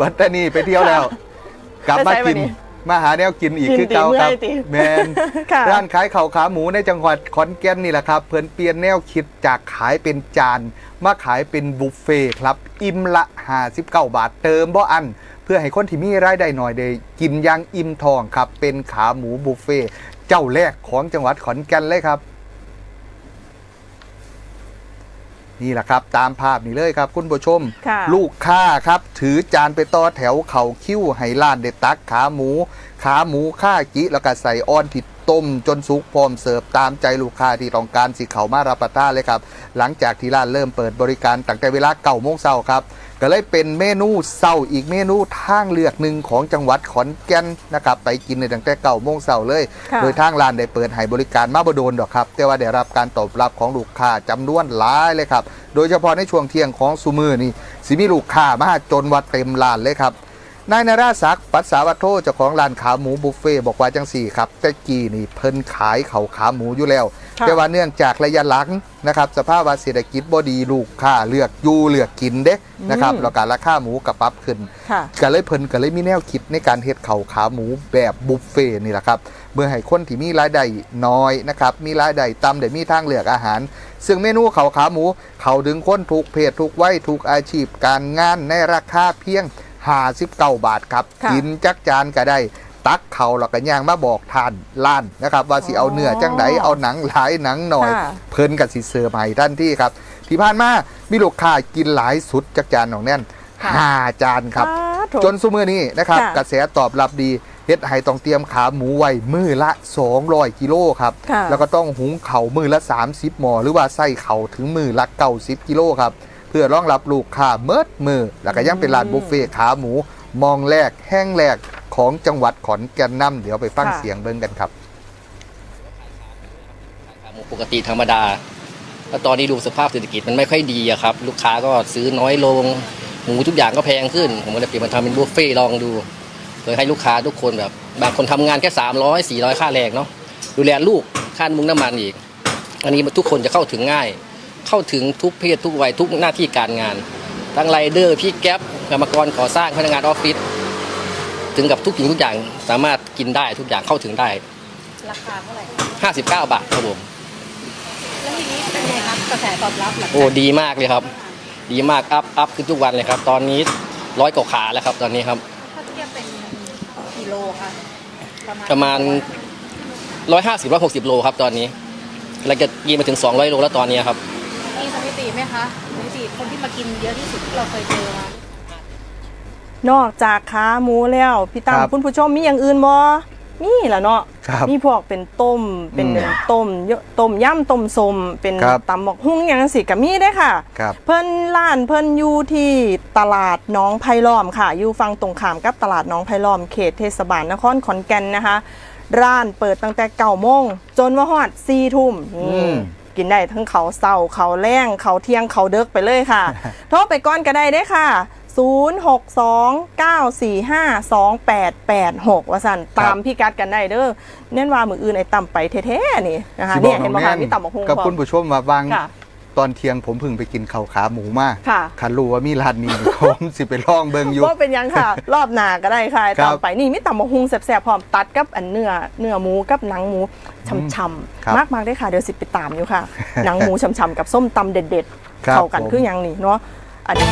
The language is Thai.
บัตตานีไปเที่ยวแล้ว กลับมาไปไสกิวะนนี่มาหาแนวกินอีกกินคือเก่าติครับเมื่อยติแมนค่ะร้านขายข้าวขาหมูในจังหวัดขอนแก่นนี่แหละครับ เพิ่นเปลี่ยนแนวคิดจากขายเป็นจาน มาขายเป็นบุฟเฟ่ต์ครับ อิ่มละ59บาทเติมบ่อันเพื่อให้คนที่มีรายได้หน่อยได้กินอยังอิ่มทองครับ เป็นขาหมูบุฟเฟ่ต์เจ้าแรกของจังหวัดขอนแก่นเลยครับ นี่แหละครับ ตามภาพนี้เลยครับ คุณผู้ชมค่ะลูกค้าครับ ถือจานไปต่อแถวเข่าคิ้วไห้ล้านเด็ดตักขาหมู ขาหมูข้ากิแล้วก็ใส่อ้อนที่ ต้มจนสุกพร้อมเสิร์ฟตามใจลูกค้าที่ต้องการสิเขามารับประทานเลยครับ หลังจากที่ร้านเริ่มเปิดบริการตั้งแต่เวลาเก้าโมงเช้าครับก็เลยเป็นเมนูเศร้าอีกเมนูทางเลือกหนึ่งของจังหวัดขอนแก่นนะครับไปกินในตั้งแต่เก้าโมงเช้าเลยค่ะโดยทางร้านได้เปิดให้บริการมาบโดนดอกครับ แต่ว่าได้รับการตอบรับของลูกค้าจำนวนหลายเลยครับ โดยเฉพาะในช่วงเที่ยงของซูมือนี่สิมีลูกค้ามาจนว่าเต็มร้านเลยครับ นายนาราศักดิ์ปัสสาวะโทเจ้าของร้านขาหมูบุฟเฟ่ต์บอกว่าจังสี่ครับแต่กี้นี่เพิ่นขายเขาขาหมูอยู่แล้วค่ะแต่ว่าเนื่องจากระยะหลังนะครับสภาพว่าเศรษฐกิจบ่ดีลูกค้าเลือกอยู่เลือกกินเด้นะครับแล้วก็ราคาหมูกับปรับขึ้นค่ะก็เลยเพิ่นก็เลยมีแนวคิดในการเฮ็ดเขาขาหมูแบบบุฟเฟ่ต์นี่แหละครับเมื่อให้คนที่มีรายได้น้อยนะครับมีรายได้ต่ำได้มีทางเลือกอาหาร ซึ่งเมนูเขาขาหมู เขาดึงคนทุกเพศทุกวัยทุกอาชีพการงานในราคาเพียง 59 บาทครับค่ะกินจักจานก็ได้ตักเขาแล้วก็ย่างมาบอกทานล้านนะครับ ว่าสิเอาเนื้อจังไดเอาหนังหลายหนังหน่อยค่ะเพิ่นกับสิเสิร์ฟให้ท่านที่ครับ ที่ผ่านมามีลูกค้ากินหลายสุดจักจานของแน่นค่ะห้าจานครับสาธุจนซุมือนี้นะครับค่ะกระแสตอบรับดีเฮ็ดให้ต้องเตรียมขาหมูไว้มือละ 200 กิโลครับค่ะแล้วก็ต้องหุงเข่าวมือละ 30 หมอ หรือว่าไส้เข่าถึงมือละ 90 กิโลครับเพื่อรองรับลูกค้าเมิดมือ แล้วก็ยังเป็นร้านบุฟเฟ่ขาหมู มองแรกแห้งแรกของจังหวัดขอนแก่นน้ำเดี๋ยวไปฟังค่ะ เสียงเบิ่งกันครับขาหมูปกติธรรมดาแล้วตอนนี้ดูสภาพเศรษฐกิจมันไม่ค่อยดีอะครับ ลูกค้าก็ซื้อน้อยลง หมูทุกอย่างก็แพงขึ้น ผมก็เลยเปลี่ยนมาทำเป็นบุฟเฟ่ต์ลองดูโดยให้ลูกค้าทุกคนแบบบางคนทำงานแค่ 300 400 ค่าแรงเนาะดูแลลูกค่ามุงน้ำมันอีก อันนี้ทุกคนจะเข้าถึงง่าย เข้าถึงทุกเพศทุกวัยทุกหน้าที่การงาน ทั้งไรเดอร์พี่แก๊ปกรรมกรก่อสร้างพนักงานออฟฟิศถึงกับทุกสิ่งทุกอย่างสามารถกินได้ทุกอย่างเข้าถึงได้ ราคาเท่าไหร่59 บาทครับผมแล้วทีนี้เป็นไงครับกระแสตอบรับหลังโอ้จากดีมากเลยครับ ดีมากอัพอัพขึ้นทุกวันเลยครับ ตอนนี้ร้อยกว่าขาแล้วครับ ตอนนี้ครับ ถ้าเทียบเป็นกิโลค่ะประมาณร้อยห้าสิบร้อยหกสิบโลครับตอนนี้แล้วจะยิงมาถึงสองร้อยโลแล้วตอนนี้ครับมีสถิ ติไหมคะสถิติคนที่มากินเยอะที่สุดที่เราเคยเจอมานอกจากขาหมูแล้วพี่ตั้มครับคุณผู้ชมมีอย่างอื่นบ่มีแหละเนาะครับมีพวกเป็นต้มเป็นอืมต้มเยอะต้มย่ำต้มสมเป็นครับตำบักหุ่งอย่างนั้นสิก็มีได้อค่ะ ครับ เพิ่นร้านเพิ่นอยู่ที่ตลาดหน้องไผ่ล้อมค่ะ อยู่ฝั่งตรงข้ามกับตลาดหน้องไผ่ล้อมเขตเทศบาลนครขอนแก่นนะคะ ร้านเปิดตั้งแต่เก้าโมงจนว่าฮอดสี่ทุ่มอืนี่ ม กินได้ทั้งเขาเศร้าเขาแรงเขาเที่ยงเขาเดึกไปเลยค่ะ โทรไปก่อนก็ได้ได้อค่ะ 0629452886 ว่าสั่นตามพี่กัดกันได้เด้อเน้นว่ามืออื่นไอ้ต่ำไปแท้ๆนี่นะคะสิบเนี่อยกเห็นน้บ่องคะแน่นมีต่ำบักฮุงกับพร้อคุณมผู้ชมมาบางค่ะ ตอนเที่ยงผมเพิ่งไปกินข้าวขาหมูมาค่ะคันรู้ว่ามีร้านนี้ ผมสิไปลองเบิ่งอยู่ว่าเป็นยังค่ะ รอบหน้าก็ได้ค่ะครับตามไปนี่มีตำมะฮุงแสบๆพร้อมตัดกับอันเนื้อเนื้อหมูกับหนังหมูช่ำครับๆมากมากๆได้ค่ะเดี๋ยวสิไปตามอยู่ค่ะ หนังหมูช่ำๆกับส้มตำเด็ดครับๆเข้ากันผมคืออย่างนี้เนาะอันนี้